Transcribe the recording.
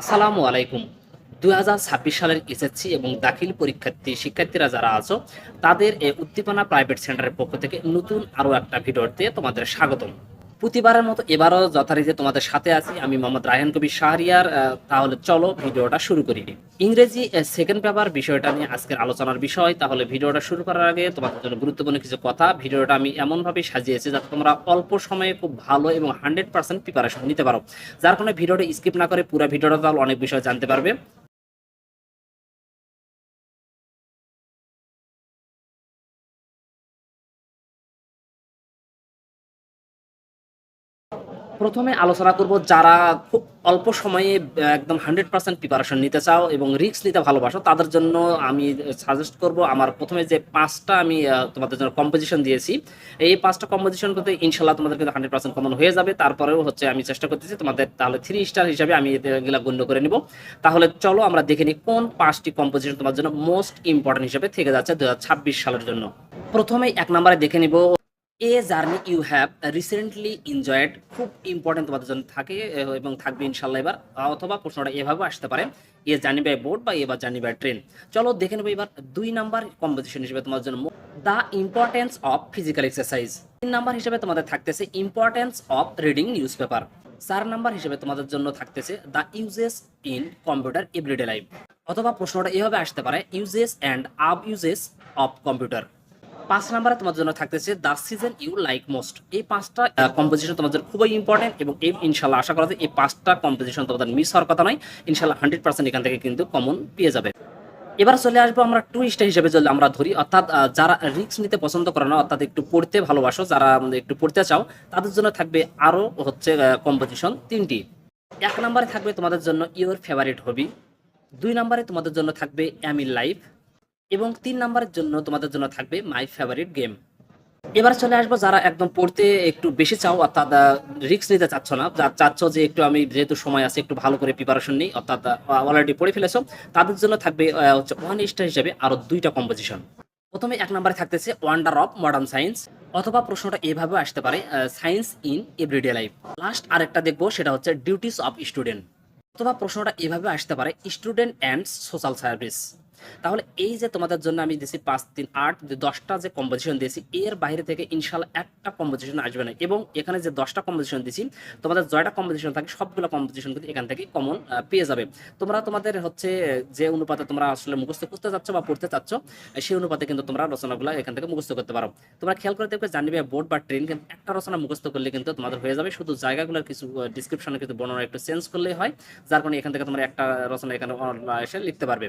আসসালামু আলাইকুম। দুই হাজার ছাব্বিশ সালের এসএসসি এবং দাখিল পরীক্ষার্থী শিক্ষার্থীরা যারা আছো, তাদের এই উদ্দীপনা প্রাইভেট সেন্টারের পক্ষ থেকে নতুন আরও একটা ভিডিওতে তোমাদের স্বাগতম। প্রতিবারের মতো এবারও যথারীতি তোমাদের সাথে আছি। আমি মোহাম্মদ রায়হান কবির শাহরিয়ার তাহলে চলো ভিডিওটা শুরু করি। ইংরেজি সেকেন্ড পেপার বিষয়টা নিয়ে আজকের আলোচনার বিষয়। তাহলে ভিডিওটা শুরু করার আগে তোমাদের জন্য গুরুত্বপূর্ণ কিছু কথা। ভিডিওটা আমি এমনভাবে সাজিয়েছি যাতে তোমরা অল্প সময়ে খুব ভালো এবং হান্ড্রেড পার্সেন্ট প্রিপারেশন নিতে পারো। যার কারণে ভিডিওটা স্কিপ না করে পুরো ভিডিওটা তাহলে অনেক বিষয় জানতে পারবে। প্রথমে আলোচনা করব যারা খুব অল্প সময়ে একদম হান্ড্রেড পার্সেন্ট প্রিপারেশন নিতে চাও এবং রিস্ক নিতে ভালোবাসো, তাদের জন্য আমি সাজেস্ট করব আমার প্রথমে যে পাঁচটা আমি তোমাদের জন্য কম্পোজিশন দিয়েছি। এই পাঁচটা কম্পোজিশন করতে ইনশাল্লাহ তোমাদের কিন্তু হান্ড্রেড পার্সেন্ট কমন হয়ে যাবে। তারপরেও হচ্ছে আমি চেষ্টা করতেছি তোমাদের তাহলে থ্রি স্টার হিসাবে আমি এগুলা গণ্য করে নিব। তাহলে চলো আমরা দেখে নিই কোন পাঁচটি কম্পোজিশন তোমার জন্য মোস্ট ইম্পর্টেন্ট হিসেবে থেকে যাচ্ছে দুহাজার ছাব্বিশ সালের জন্য। প্রথমে এক নম্বরে দেখে নিব a journey you have recently enjoyed, খুব ইম্পর্টেন্ট তোমাদের জন্য থাকে এবং থাকবে ইনশাল্লাহ এবার, অথবা প্রশ্নটা এভাবে আসতে পারে, এ জার্নি বাই বোট বা এবার জার্নি বাই ট্রেন চলো দেখে নেব এবার দুই নাম্বার কম্পোজিশন হিসেবে তোমার জন্য the importance of physical exercise তিন নাম্বার হিসেবে তোমাদের থাকতেছে importance of reading news paper চার নাম্বার হিসেবে তোমাদের জন্য থাকতেছে the uses in computer everyday life অথবা প্রশ্নটা এভাবে আসতে পারে uses and abuses of computer পাঁচ নাম্বারে তোমার জন্য থাকতেছে the season you like most এই পাঁচটা কম্পোজিশন জন্য খুবই ইম্পর্টেন্ট এবং এই ইনশাল্লাহ আশা করা যায় এই পাঁচটা কম্পোজিশন তোমাদের মিস হওয়ার কথা নয়। ইনশাল্লাহ হান্ড্রেড পার্সেন্ট এখান থেকে কিন্তু কমন পেয়ে যাবে। এবার চলে আসব আমরা টু স্টার হিসেবে যদি আমরা ধরি, অর্থাৎ যারা রিক্স নিতে পছন্দ করে না, অর্থাৎ একটু পড়তে ভালোবাসো, যারা একটু পড়তে চাও, তাদের জন্য থাকবে আরও হচ্ছে কম্পোজিশন তিনটি। এক নম্বরে থাকবে তোমাদের জন্য ইওর ফেভারিট হবি দুই নম্বরে তোমাদের জন্য থাকবে অ্যামিল লাইফ এবং তিন নাম্বারের জন্য তোমাদের জন্য থাকবে মাই ফেভারিট গেম এবার চলে আসব যারা একদম পড়তে একটু বেশি চাও অর্থাৎ রিস্ক নিতে চাচ্ছ না, যা চাচ্ছ যে একটু আমি যেহেতু সময় আছে, একটু ভালো করে প্রিপারেশন নিই, অর্থাৎ অলরেডি পড়ে ফেলেছো, তাদের জন্য থাকবে হচ্ছে ওয়ান স্টার হিসেবে আরও দুইটা কম্পোজিশন প্রথমে এক নম্বরে থাকতেছে ওয়ান্ডার অফ মডার্ন সায়েন্স অথবা প্রশ্নটা এভাবে আসতে পারে science in everyday life last আরেকটা দেখব, সেটা হচ্ছে ডিউটিস অফ স্টুডেন্ট অথবা প্রশ্নটা এভাবে আসতে পারে স্টুডেন্ট অ্যান্ড সোশ্যাল সার্ভিস তাহলে এই যে তোমাদের জন্য আমি দিয়েছি পাঁচ, তিন, আট, যে দশটা যে কম্পোজিশন দিয়েছি, এর বাইরে থেকে ইনশাল্লাহ একটা কম্পোজিশন আসবে না। এবং এখানে যে দশটা কম্পোজিশন দিয়েছি তোমাদের জয়টা কম্পোজিশন থাকে, সবগুলো কম্পোজিশন কিন্তু এখান থেকে কমন পেয়ে যাবে। তোমরা তোমাদের হচ্ছে যে অনুপাতে তোমরা আসলে মুখস্থ করতে চাচ্ছ বা পড়তে চাচ্ছ, সেই অনুপাতে কিন্তু তোমরা রচনাগুলো এখান থেকে মুখস্থ করতে পারো। তোমরা খেয়াল করে দেখবে জানবে বোর্ড বা ট্রেন কিন্তু একটা রচনা মুখস্থ করলে কিন্তু তোমাদের হয়ে যাবে। শুধু জায়গাগুলোর কিছু ডিসক্রিপশনে কিন্তু বর্ণনা একটু চেঞ্জ করলেই হয়, যার কারণে এখান থেকে তোমরা একটা রচনা এখানে এসে লিখতে পারবে।